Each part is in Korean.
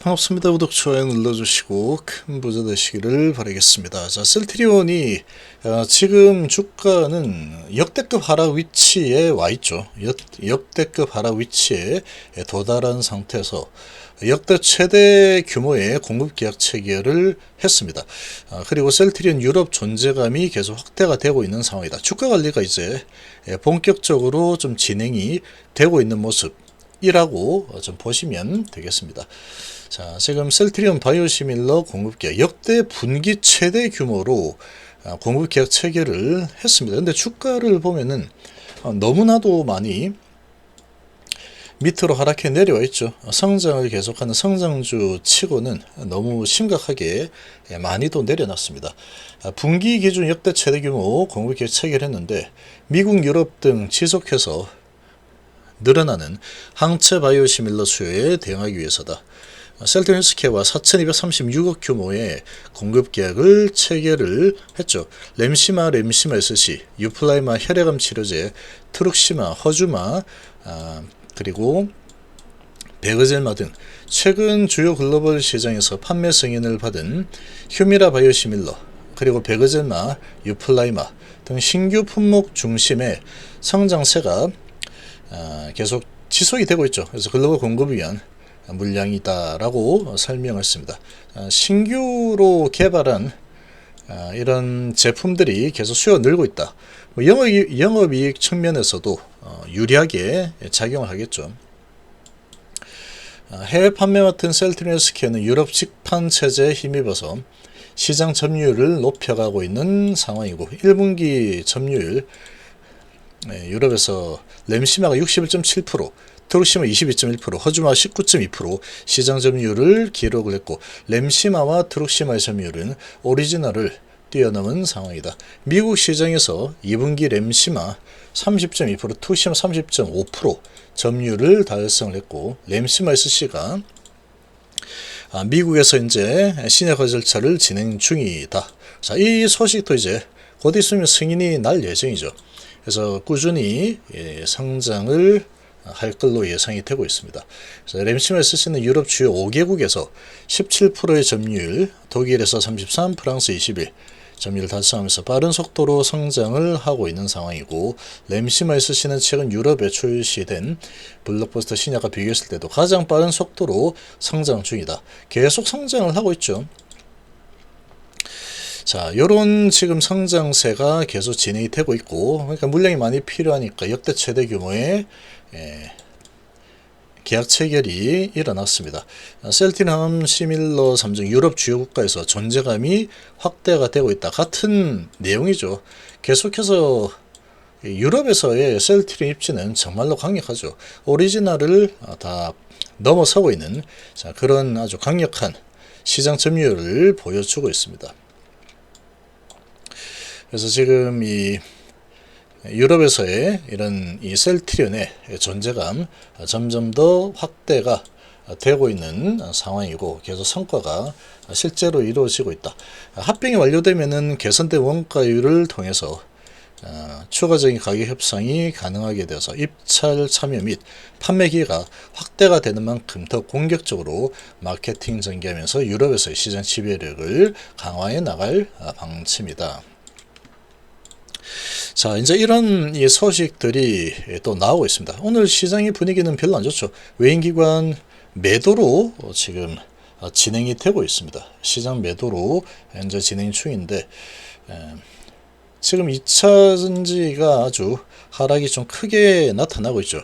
반갑습니다. 구독, 좋아요 눌러주시고 큰 부자 되시기를 바라겠습니다. 자, 셀트리온이 어, 지금 주가는 역대급 하락 위치에 와 있죠. 역, 역대급 하락 위치에 도달한 상태에서 역대 최대 규모의 공급 계약 체결을 했습니다. 아, 그리고 셀트리온 유럽 존재감이 계속 확대가 되고 있는 상황이다. 주가 관리가 이제 본격적으로 좀 진행이 되고 있는 모습. 이라고 좀 보시면 되겠습니다. 자, 지금 셀트리온 바이오시밀러 공급계약 역대 분기 최대 규모로 아, 공급계약 체결을 했습니다. 근데 주가를 보면은 어, 너무나도 많이 밑으로 하락해 내려와 있죠. 성장을 계속하는 성장주 치고는 너무 심각하게 많이도 내려놨습니다. 아, 분기 기준 역대 최대 규모 공급계약 체결했는데 미국, 유럽 등 지속해서 늘어나는 항체 바이오시밀러 수요에 대응하기 위해서다. 셀트리온 헬스케어와 4,236억 규모의 공급 계약을 체결을 했죠. 램시마, 램시마 SC, 유플라이마 혈액암 치료제, 트룩시마, 허주마, 아, 그리고 베그젤마 등 최근 주요 글로벌 시장에서 판매 승인을 받은 휴미라 바이오시밀러, 그리고 베그젤마, 유플라이마 등 신규 품목 중심의 성장세가 아, 계속 지속이 되고 있죠. 그래서 글로벌 공급을 위한 물량이다라고 설명했습니다. 아, 신규로 개발한 아, 이런 제품들이 계속 수요 늘고 있다. 뭐 영업, 영업이익 측면에서도 어, 유리하게 작용을 하겠죠. 해외 판매 맡은 셀트리온스키어는 유럽 직판 체제에 힘입어서 시장 점유율을 높여가고 있는 상황이고 1분기 점유율 네, 유럽에서 램시마가 61.7%, 트루시마 22.1%, 허주마 19.2% 시장 점유율을 기록을 했고 램시마와 트루시마의 점유율은 오리지널을 뛰어넘은 상황이다. 미국 시장에서 2분기 램시마 30.2%, 투시마 30.5% 점유율을 달성을 했고 램시마 SC가 아, 미국에서 이제 신약 절차를 진행 중이다. 자, 이 소식도 이제 곧 있으면 승인이 날 예정이죠. 그래서 꾸준히 예, 성장을 할 걸로 예상이 되고 있습니다. 램시마 SC는 유럽 주요 5개국에서 17%의 점유율, 독일에서 33, 프랑스 21, 점유율 달성하면서 빠른 속도로 성장을 하고 있는 상황이고 램시마 SC는 최근 유럽에 출시된 블록버스터 신약과 비교했을 때도 가장 빠른 속도로 성장 중이다. 계속 성장을 하고 있죠. 자, 요런 지금 성장세가 계속 진행이 되고 있고, 그러니까 물량이 많이 필요하니까 역대 최대 규모의 예, 계약 체결이 일어났습니다. 셀티남 시밀러 3중 유럽 주요 국가에서 존재감이 확대가 되고 있다. 같은 내용이죠. 계속해서 유럽에서의 셀트린 입지는 정말로 강력하죠. 오리지널을 다 넘어서고 있는 자, 그런 아주 강력한 시장 점유율을 보여주고 있습니다. 그래서 지금 이 유럽에서의 이런 이 셀트리온의 존재감 점점 더 확대가 되고 있는 상황이고 계속 성과가 실제로 이루어지고 있다. 합병이 완료되면은 개선된 원가율을 통해서 어, 추가적인 가격 협상이 가능하게 되어서 입찰 참여 및 판매 기회가 확대가 되는 만큼 더 공격적으로 마케팅 전개하면서 유럽에서의 시장 지배력을 강화해 나갈 방침이다. 자, 이제 이런 이 소식들이 또 나오고 있습니다. 오늘 시장의 분위기는 별로 안 좋죠. 외인기관 매도로 지금 진행이 되고 있습니다. 시장 매도로 현재 진행 중인데, 지금 2차 전지가 아주 하락이 좀 크게 나타나고 있죠.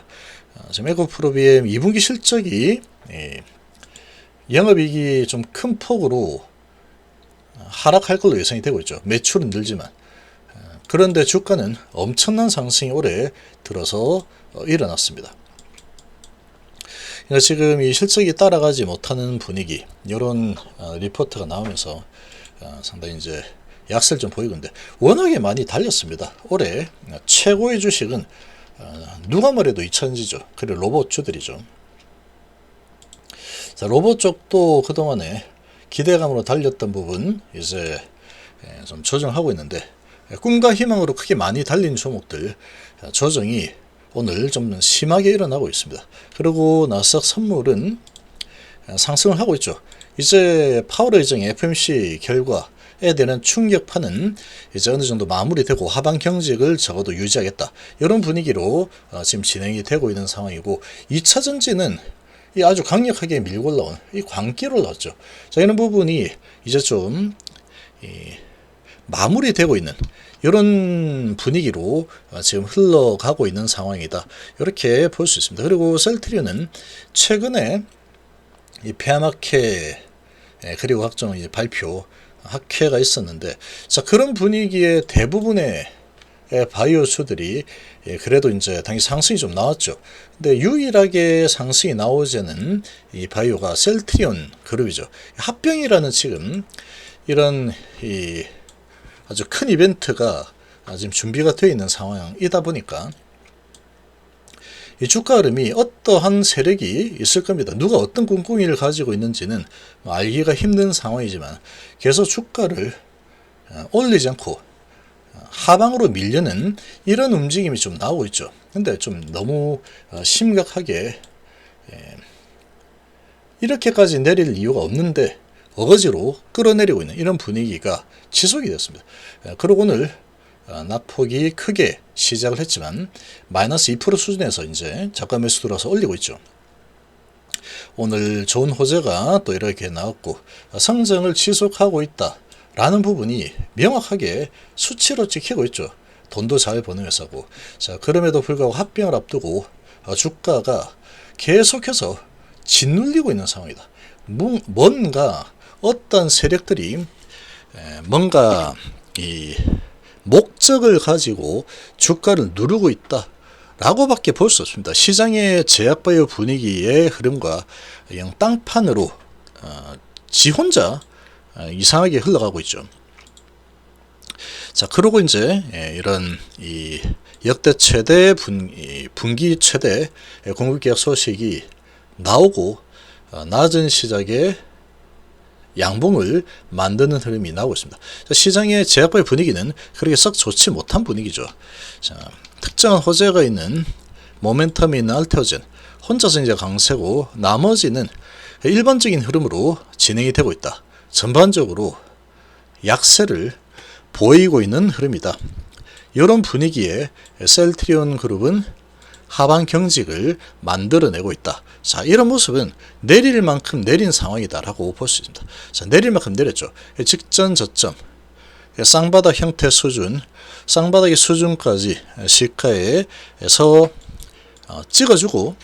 지금 에코프로비엠 2분기 실적이 영업이익이 좀 큰 폭으로 하락할 걸로 예상이 되고 있죠. 매출은 늘지만. 그런데 주가는 엄청난 상승이 올해 들어서 어, 일어났습니다. 그러니까 지금 이 실적이 따라가지 못하는 분위기, 이런 어, 리포트가 나오면서 어, 상당히 이제 약세를 좀 보이고 있는데 워낙에 많이 달렸습니다. 올해 최고의 주식은 누가 뭐래도 이천지죠. 그리고 로봇주들이죠. 자, 로봇 쪽도 그동안에 기대감으로 달렸던 부분 이제 예, 좀 조정하고 있는데 꿈과 희망으로 크게 많이 달린 종목들 조정이 오늘 좀 심하게 일어나고 있습니다. 그리고 나스닥 선물은 상승을 하고 있죠. 이제 파월 의정 FMC 결과 에 대한 충격파는 이제 어느 정도 마무리되고 하반 경직을 적어도 유지하겠다. 이런 분위기로 어, 지금 진행이 되고 있는 상황이고 2차 전지는 이 아주 강력하게 밀고 올라온 이 광기로 올라왔죠. 자, 이런 부분이 이제 좀 이, 마무리되고 있는 이런 분위기로 어, 지금 흘러가고 있는 상황이다. 이렇게 볼 수 있습니다. 그리고 셀트리온은 최근에 이 페아마케 예, 그리고 이제 발표 학회가 있었는데 자 그런 분위기의 대부분의 예, 바이오 수들이 예, 그래도 이제 당연히 상승이 좀 나왔죠. 근데 유일하게 상승이 나오지는 이 바이오가 셀트리온 그룹이죠. 합병이라는 지금 이런 이 아주 큰 이벤트가 지금 준비가 되어 있는 상황이다 보니까 이 주가 흐름이 어떠한 세력이 있을 겁니다. 누가 어떤 꿍꿍이를 가지고 있는지는 알기가 힘든 상황이지만 계속 주가를 어, 올리지 않고 어, 하방으로 밀려는 이런 움직임이 좀 나오고 있죠. 근데 좀 너무 어, 심각하게 예, 이렇게까지 내릴 이유가 없는데 어거지로 끌어내리고 있는 이런 분위기가 지속이 됐습니다. 예, 그리고 오늘 어, 낙폭이 크게 시작을 했지만 마이너스 2% 수준에서 이제 저가 매수 들어서 올리고 있죠. 오늘 좋은 호재가 또 이렇게 나왔고 어, 성장을 지속하고 있다 라는 부분이 명확하게 수치로 찍히고 있죠. 돈도 잘 버는 회사고 자 그럼에도 불구하고 합병을 앞두고 어, 주가가 계속해서 짓눌리고 있는 상황이다. 뭔가 어떤 세력들이 뭔가 이 목적을 가지고 주가를 누르고 있다. 라고밖에 볼 수 없습니다. 시장의 제약바이오 분위기의 흐름과 영 땅판으로 어, 지 혼자 어, 이상하게 흘러가고 있죠. 자, 그러고 이제 예, 이런 이 역대 최대 분, 분기 최대 공급 계약 소식이 나오고 어, 낮은 시작에 양봉을 만드는 흐름이 나오고 있습니다. 시장의 제약바의 분위기는 그렇게 썩 좋지 못한 분위기죠. 자, 특정한 호재가 있는 모멘텀이 있는 알테오젠 혼자서 이제 강세고 나머지는 일반적인 흐름으로 진행이 되고 있다. 전반적으로 약세를 보이고 있는 흐름이다. 이런 분위기에 셀트리온 그룹은 하반 경직을 만들어내고 있다. 자, 이런 모습은 내릴 만큼 내린 상황이다라고 볼 수 있습니다. 자, 내릴 만큼 내렸죠. 직전 저점, 쌍바닥 형태 수준, 쌍바닥의 수준까지 시가에서 어, 찍어주고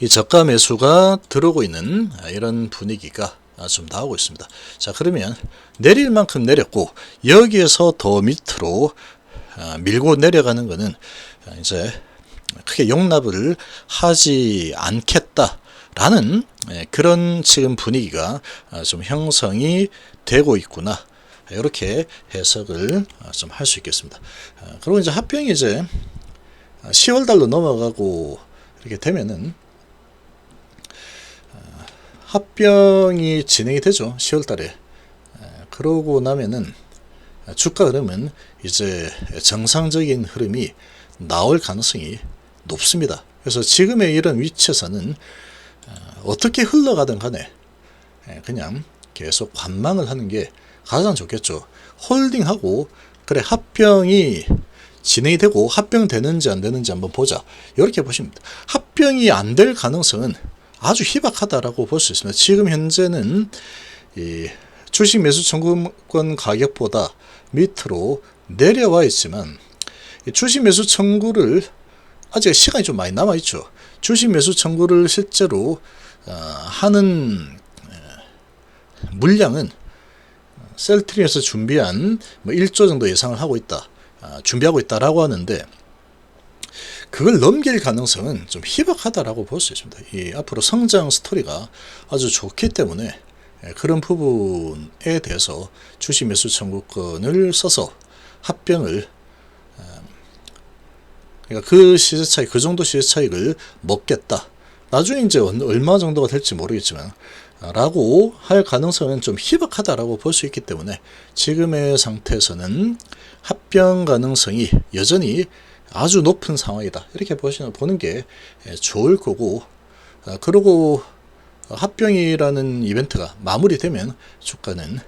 이 저가 매수가 들어오고 있는 이런 분위기가 좀 나오고 있습니다. 자, 그러면 내릴 만큼 내렸고 여기에서 더 밑으로 어, 밀고 내려가는 것은 이제 크게 용납을 하지 않겠다라는 예, 그런 지금 분위기가 아, 좀 형성이 되고 있구나. 이렇게 해석을 아, 좀할 수 있겠습니다. 아, 그리고 이제 합병이 이제 10월 달로 넘어가고 이렇게 되면은 합병이 진행이 되죠. 10월 달에. 그러고 나면은 주가 흐름은 이제 정상적인 흐름이 나올 가능성이 높습니다. 그래서 지금의 이런 위치에서는 어, 어떻게 흘러가든 간에 예, 그냥 계속 관망을 하는 게 가장 좋겠죠. 홀딩하고 그래 합병이 진행이 되고 합병되는지 안 되는지 한번 보자. 이렇게 보시면 합병이 안 될 가능성은 아주 희박하다라고 볼 수 있습니다. 지금 현재는 이 주식 매수 청구권 가격보다 밑으로 내려와 있지만 주식 매수 청구를 아직 시간이 좀 많이 남아 있죠. 주식 매수 청구를 실제로 어, 하는 어, 물량은 셀트리에서 준비한 뭐 1조 정도 예상을 하고 있다. 어, 준비하고 있다라고 하는데 그걸 넘길 가능성은 좀 희박하다라고 볼 수 있습니다. 이 앞으로 성장 스토리가 아주 좋기 때문에 예, 그런 부분에 대해서 주식 매수 청구권을 써서 합병을 그러니까 그 시세 차익, 그 정도 시세 차익을 먹겠다. 나중에 이제 얼마 정도가 될지 모르겠지만, 라고 할 가능성은 좀 희박하다라고 볼 수 있기 때문에 지금의 상태에서는 합병 가능성이 여전히 아주 높은 상황이다. 이렇게 보시는, 보는 게 좋을 거고, 아, 그러고 합병이라는 이벤트가 마무리되면 주가는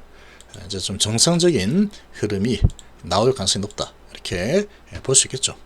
이제 좀 정상적인 흐름이 나올 가능성이 높다. 이렇게 볼 수 있겠죠.